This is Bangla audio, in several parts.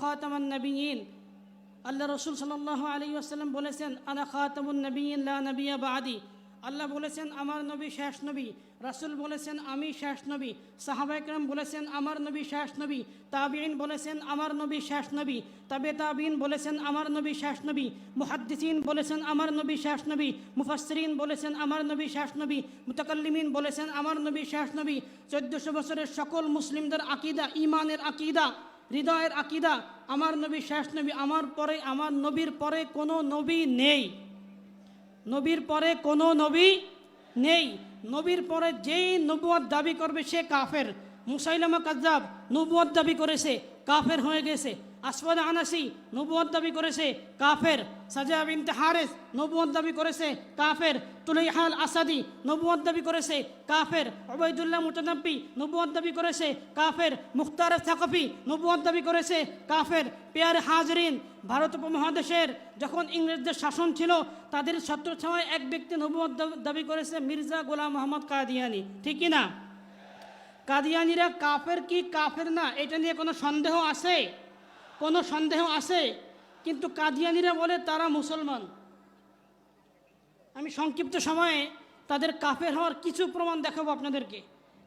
খাতামান নবীন। আল্লাহ রসুল সাল্লাহ আলী আসাল্লাম বলেছেন, আনা খাতামুন নবীন লা নবিয়া বাদি। আল্লাহ বলেছেন, আমার নবী শেষ নবী। রাসুল বলেছেন, আমি শেষ নবী। সাহাবাইকরাম বলেছেন, আমার নবী শেষ নবী। তাবিন বলেছেন, আমার নবী শেষ নবী। তাবে তাবিন বলেছেন, আমার নবী শেষ নবী। মুহাদ্দিসিন বলেছেন, আমার নবী শেষ নবী। মুফাসরিন বলেছেন, আমার নবী শেষ নবী। মুতাকাল্লিমিন বলেছেন, আমার নবী শেষ নবী। চোদ্দশো বছরের সকল মুসলিমদের আকিদা ইমানের আকিদা। হৃদয়ের আকিদা, আমার নবী শেষ নবী, আমার পরে, আমার নবীর পরে কোনো নবী নেই। নবীর পরে কোনো নবী নেই। নবীর পরে যেই নবুয়াদ দাবি করবে সে কাফের। মুসাইলামা কাজাব নবুয়াদ দাবি করেছে, কাফের হয়ে গেছে। আসফাদ আনাসি নবুয়াদ দাবি করেছে, কাফের সাজা বিন হারেস নবুয়াদ দাবি করেছে, কাফের তুলাইহাল আসাদি নবুয়াদ দাবি করেছে, কাফের ওবায়দুল্লাহ মুতানাব্বি নবুয়াদ দাবি করেছে, কাফের মুখতার থাকফি নবুয়াদ দাবি করেছে, কাফের পেয়ার হাজরিন ভারত উপমহাদেশের যখন ইংরেজদের শাসন ছিল, তাদের ছত্রছাওয়ায় এক ব্যক্তি নবুয়াদ দাবি- করেছে, মির্জা গোলাম মোহাম্মদ কাদিয়ানি। ঠিক না? কাদিয়ানিরা কাফের কি কাফের না? এটা নিয়ে কোনো সন্দেহ আছে? কোনো সন্দেহ আছে? কিন্তু কাদিয়ানিরা বলে, তারা মুসলমান। আমি সংক্ষিপ্ত সময়ে তাদের কাফের হওয়ার কিছু প্রমাণ দেখাবো আপনাদেরকে।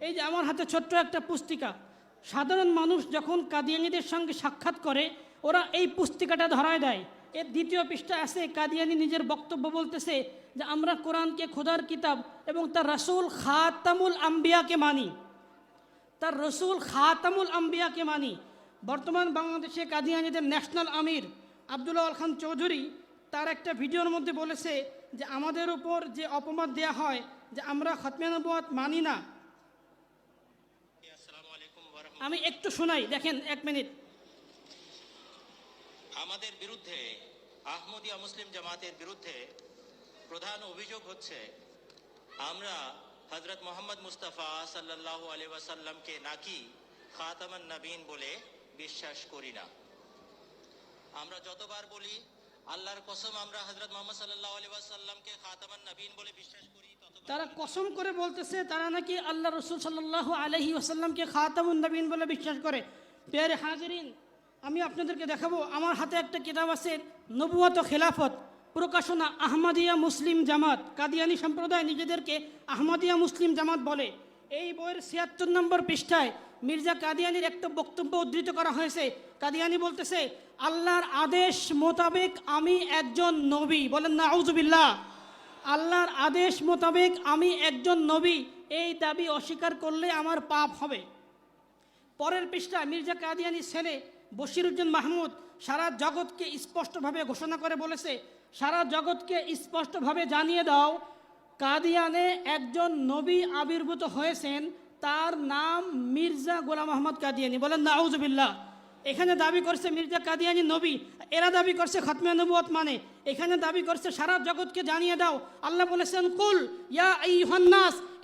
এই যে আমার হাতে ছোট্ট একটা পুস্তিকা। সাধারণ মানুষ যখন কাদিয়ানিদের সঙ্গে সাক্ষাৎ করে, ওরা এই পুস্তিকাটা ধরায় দেয়। এর দ্বিতীয় পৃষ্ঠা আছে, কাদিয়ানি নিজের বক্তব্য বলতেছে যে, আমরা কোরআনকে খোদার কিতাব এবং তার রাসূল খাতামুল আম্বিয়াকে মানি। তার রসুল খাতামুল আম্বিয়াকে মানি। বর্তমান বাংলাদেশে কাদিয়ানিদের ন্যাশনাল আমির আবদুল্লাহ আল খান চৌধুরী তার একটা ভিডিওর মধ্যে বলেছে যে আমাদের উপর যে অপমান দেয়া হয় যে আমরা খতমিয়ানবাদ মানি না। আমি একটু শোনাই, দেখেন এক মিনিট আমাদের বিরুদ্ধে, আহমদিয়া মুসলিম জামাতের বিরুদ্ধে প্রধান অভিযোগ হচ্ছে, আমরা হজরত মোহাম্মদ মুস্তাফা সাল্লাল্লাহু আলাইহি ওয়াসাল্লামকে নাকি খাতামান নবীন বলে বিশ্বাস করি না। আমরা যতবার বলি, আল্লাহর কসম আমরা হজরত মোহাম্মদ আলাইহি ওয়াসাল্লামকে খাতামান নবীন বলে বিশ্বাস করি তারা কসম করে বলতেছে, তারা নাকি আল্লাহ রসুল সাল্লাহ আলহি ওসাল্লামকে খাতামুন নবীন বলে বিশ্বাস করে। পেয়ারে হাজরিন, আমি আপনাদেরকে দেখাবো, আমার হাতে একটা কিতাব আছে নবুয়াত খেলাফত, প্রকাশনা আহমদিয়া মুসলিম জামাত, কাদিয়ানি সম্প্রদায় নিজেদেরকে আহমদিয়া মুসলিম জামাত বলে। এই বইয়ের ছিয়াত্তর নম্বর পৃষ্ঠায় মির্জা কাদিয়ানির একটা বক্তব্য উদ্ধৃত করা হয়েছে। কাদিয়ানি বলতেছে, আল্লাহর আদেশ মোতাবেক আমি একজন নবী। বলেন না আউজুবিল্লাহ আল্লাহর আদেশ মোতাবেক আমি একজন নবী, এই দাবি অস্বীকার করলে আমার পাপ হবে। পরের পৃষ্ঠা মির্জা কাদিয়ানি ছেলে বশিরুদ্দিন মাহমুদ সারা জগৎকে স্পষ্টভাবে ঘোষণা করে বলেছে, সারা জগৎকে স্পষ্টভাবে জানিয়ে দাও, কাদিয়ানে একজন নবী আবির্ভূত হয়েছেন তার নাম মির্জা গোলাম আহমদ কাদিয়ানি। বলেন, নাউজুবিল্লাহ। এখানে দাবি করছে মির্জা কাদিয়ানি নবী, এরা দাবি করছে খতমে নবুয়ত মানে। এখানে দাবি করছে, সারা জগৎকে জানিয়ে দাও। আল্লাহ বলেছেন, কুল ইয়া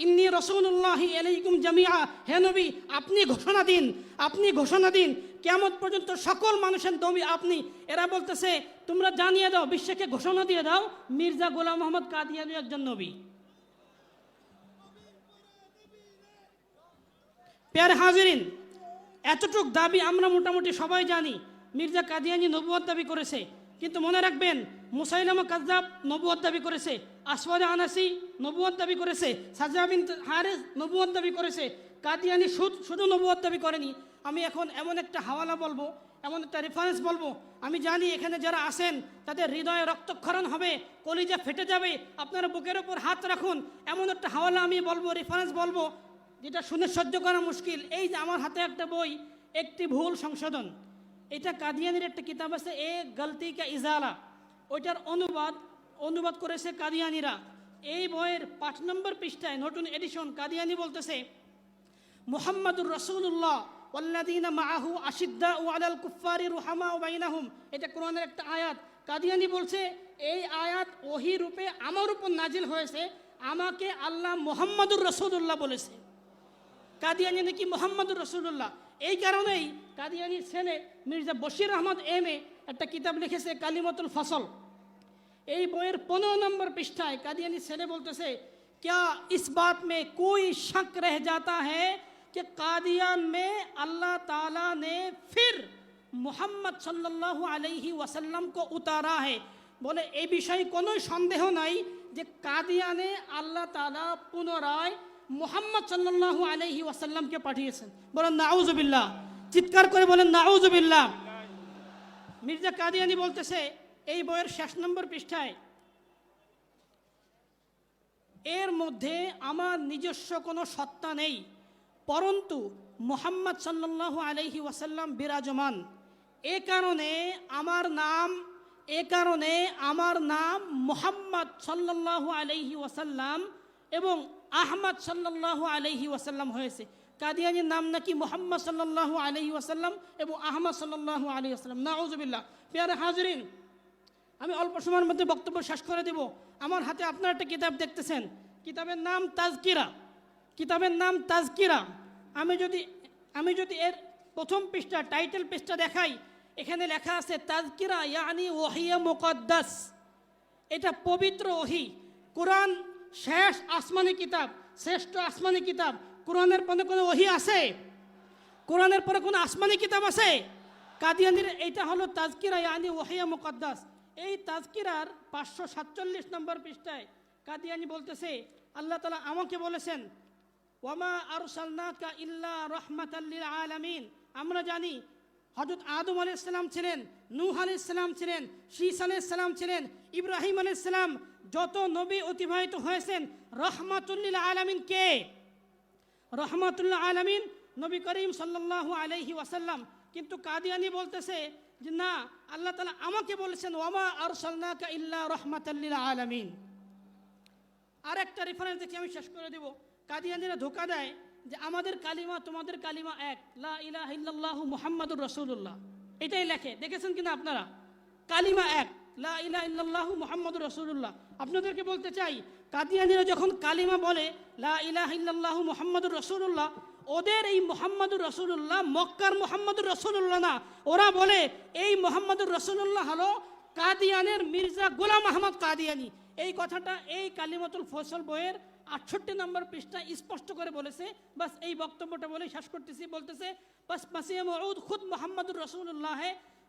ইন্নি রাসূলুল্লাহি আলাইকুম জামিআ। হে নবী, আপনি ঘোষণা দিন, আপনি ঘোষণা দিন কেমন পর্যন্ত সকল মানুষের নবী আপনি। এরা বলতেছে, তোমরা জানিয়ে দাও, বিশ্বকে ঘোষণা দিয়ে দাও, মির্জা গোলাম মোহাম্মদ কাদিয়ানি একজন নবী। পেয়ারে হাজিরিন, এতটুক দাবি আমরা মোটামুটি সবাই জানি। মির্জা কাদিয়ানি নবুয়াদ দাবি করেছে। কিন্তু মনে রাখবেন, মুসাইলামা কাজ্জাব নবুয়াদ দাবি করেছে। আসওয়াদ আনাসি নবুয়াদ দাবি করেছে। সাজাবিন হারেস নবুয়াদ দাবি করেছে। কাদিয়ানি শুধু শুধু নবুয়াদ দাবি করেনি। আমি এখন এমন একটা হাওয়ালা বলব, এমন একটা রেফারেন্স বলব। আমি জানি এখানে যারা আসেন তাদের হৃদয়ে রক্তক্ষরণ হবে, কলিজা ফেটে যাবে। আপনারা বুকের ওপর হাত রাখুন। এমন একটা হাওয়ালা আমি বলব রেফারেন্স বলব। যেটা শুনে সহ্য করা মুশকিল, এই যে আমার হাতে একটা বই, একটি ভুল সংশোধন, এটা কাদিয়ানির একটা কিতাব আছে, এ গলতি কা ইজালা। ওইটার অনুবাদ অনুবাদ করেছে কাদিয়ানিরা। এই বইয়ের পাঁচ নম্বর পৃষ্ঠায় নতুন এডিশন কাদিয়ানি বলতেছে, মুহাম্মাদুর রসুল্লাহ ওয়াল্লাদিনা মাআহু আশিদ্দা ও আলাল কুফারি রুহামা ও বাইনাহুম। এটা কোরআনের একটা আয়াত। কাদিয়ানি বলছে, এই আয়াত ওহি রূপে আমার উপর নাজিল হয়েছে, আমাকে আল্লাহ মোহাম্মদুর রসুল্লাহ বলেছে। কাদিয়ানি নাকি মোহাম্মদুর রসুল্লাহ এই কারণেই কাদিয়ানির ছেলে মির্জা বশির আহমদ এম এ একটা কিতাব লিখেছে কালিমতুল ফসল এই বইয়ের পনেরো নম্বর পৃষ্ঠায় कादियानी ছেলে বলতেছে क्या इस बात में कोई शक रह जाता है कि कादियान में अल्लाह ताला ने फिर मोहम्मद सल्लल्लाहु अलैहि वसल्लम को उतारा है বলে এই বিষয়ে কোনো সন্দেহ নাই যে কাদিয়ানে আল্লাহ তালা পুনরায় মোহাম্মদ সাল্লাল্লাহু আলাইহি ওয়াসাল্লামকে পাঠিয়েছেন। বলেন, নাউজুবিল্লাহ। চিৎকার করে বলেন, নাউজুবিল্লাহ। মির্জা কাদিয়ানি বলতেছে, এই বইয়ের শেষ নম্বর পৃষ্ঠায়, এর মধ্যে আমার নিজস্ব কোনো সত্তা নেই, পরন্তু মোহাম্মদ সাল্লাল্লাহু আলাইহি ওয়াসাল্লাম বিরাজমান। এ কারণে আমার নাম, এ কারণে আমার নাম মোহাম্মদ সাল্লাল্লাহু আলাইহি ওয়াসাল্লাম এবং আহমদ সাল্লাল্লাহু আলাইহি ওয়াসাল্লাম হয়েছে। কাদিয়ানির নাম নাকি মোহাম্মদ সাল্লাল্লাহু আলাইহি ওয়াসাল্লাম এবং আহমদ সাল্লাল্লাহু আলাইহি ওয়াসাল্লাম। নাউজুবিল্লাহ। পেয়ারে হাজরিন, আমি অল্প সময়ের মধ্যে বক্তব্য শেষ করে দেব। আমার হাতে আপনার একটা কিতাব দেখতেছেন। কিতাবের নাম তাজকিরা। কিতাবের নাম তাজকিরা। আমি যদি আমি যদি এর প্রথম পৃষ্ঠা, টাইটেল পৃষ্ঠা দেখাই, এখানে লেখা আছে, তাজকিরা, ইয়ানি ওহিয়া মুকদ্দাস। এটা পবিত্র ওহি। কোরআন শেষ আসমানি কিতাব, শ্রেষ্ঠ আসমানি কিতাব। কোরআনের পরে কোনো ওহি আছে? কোরআনের পরে কোনো আসমানি কিতাব আছে? কাদিয়ানির এইটা হলো তাজকিরা, ইয়ানি ওহিয়া মুকদ্দাস। এই তাজকিরার পাঁচশো সাতচল্লিশ নম্বর পৃষ্ঠায় কাদিয়ানি বলতেছে, আল্লাহ তালা আমাকে বলেছেন, ওয়ামা আরসালনাকা ইল্লা রহমাতাল্লিল আলামিন। আমরা জানি হজরত আদম আলাইসাল্লাম ছিলেন, নূহ আলাইসাল্লাম ছিলেন শীস আলাইসাল্লাম ছিলেন, ইব্রাহিম আলাইসাল্লাম যত নবী অতিবাহিত হয়েছেন, রহমাতুল্লিল আলামিন কে? রহমাতুল্লাহ আলমিন নবী করিম সাল্লাল্লাহু আলাইহি ওয়াসাল্লাম। কিন্তু কাদিয়ানি বলতেছে যে, না, আল্লাহ তালা আমাকে বলেছেন ওমা আর সাল্লাকা ইল্লা রহমাতাল্লিল আলমিন। আর একটা রেফারেন্স দেখে, আমি শেষ করে দেব। কাদিয়ানিরা ধোকা দেয় যে, আমাদের কালিমা তোমাদের কালিমা এক। লা ইলাহা ইল্লাল্লাহু মুহাম্মাদুর রাসূলুল্লাহ। এটাই লেখে। দেখেছেন কিনা আপনারা? কালিমা এক। লা ইলা মোহাম্মদ রসুল্লাহ আপনাদেরকে বলতে চাই, কাদিয়ানিরা যখন কালিমা বলে, লা ইলাহ ইল্লাল্লাহু মোহাম্মদুর রসুল্লাহ ওদের এই মোহাম্মদুর রসুল্লাহ মক্কার মোহাম্মদুর রসুল্লাহ না। ওরা বলে, এই মোহাম্মদুর রসুল্লাহ হলো কাদিয়ানের মির্জা গোলাম আহমদ কাদিয়ানি। এই কথাটা এই কালিমাতুল ফসল বইয়ের আটষট্টি নম্বর পৃষ্ঠা স্পষ্ট করে বলেছে। বাস এই বক্তব্যটা বলে শেষ করতেছি, বলতেছে, বাস মাসিয়া মউদ খুদ মোহাম্মদুর রসুল্লাহ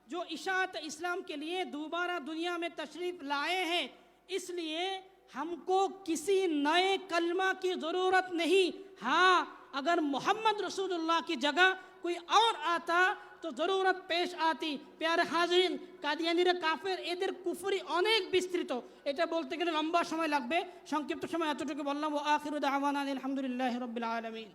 जो इशात इस्लाम के लिए दोबारा दुनिया में तशरीफ लाए हैं इसलिए हमको किसी नए कलमा की ज़रूरत नहीं हाँ अगर मोहम्मद रसूलुल्लाह की जगह कोई और आता তো জরুরত পেশ আতি পেয়ারে হাজরিন কাদিয়ানিরা কাফের এদের কুফরি অনেক বিস্তৃত এটা বলতে গেলে লম্বা সময় লাগবে সংক্ষিপ্ত সময় এতটুকু বললাম ও আখিরুদ আহমান আলহামদুলিল্লাহ রবিল আলমিন